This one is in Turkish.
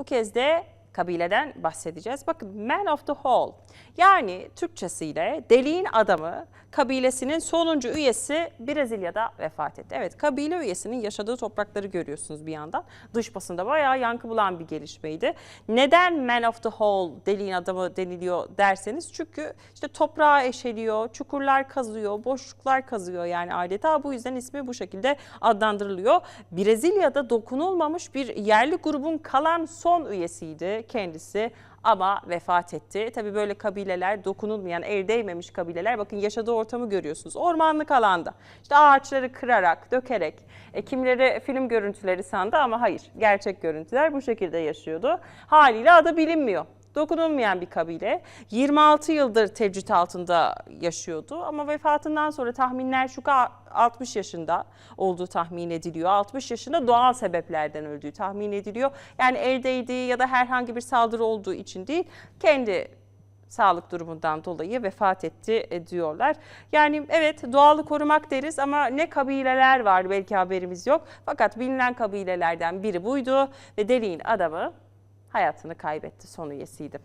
Bu kez de kabileden bahsedeceğiz. Bakın Man of the Hall yani Türkçesiyle deliğin adamı kabilesinin sonuncu üyesi Brezilya'da vefat etti. Evet kabile üyesinin yaşadığı toprakları görüyorsunuz bir yandan. Dış basında bayağı yankı bulan bir gelişmeydi. Neden Man of the Hall deliğin adamı deniliyor derseniz çünkü işte toprağı eşeliyor, çukurlar kazıyor, boşluklar kazıyor yani adeta bu yüzden ismi bu şekilde adlandırılıyor. Brezilya'da dokunulmamış bir yerli grubun kalan son üyesiydi kendisi ama vefat etti. Tabii böyle kabileler dokunulmayan, el değmemiş kabileler bakın yaşadığı ortamı görüyorsunuz. Ormanlık alanda işte ağaçları kırarak, dökerek e, kimileri film görüntüleri sandı ama hayır gerçek görüntüler bu şekilde yaşıyordu. Haliyle adı bilinmiyor dokunulmayan bir kabile. 26 yıldır tecrit altında yaşıyordu ama vefatından sonra tahminler şu ki 60 yaşında olduğu tahmin ediliyor. 60 yaşında doğal sebeplerden öldüğü tahmin ediliyor. Yani el değdiği ya da herhangi bir saldırı olduğu için değil, kendi sağlık durumundan dolayı vefat etti diyorlar. Yani evet doğalı korumak deriz ama ne kabileler var belki haberimiz yok. Fakat bilinen kabilelerden biri buydu ve deliğin adamı hayatını kaybetti son üyesiydi.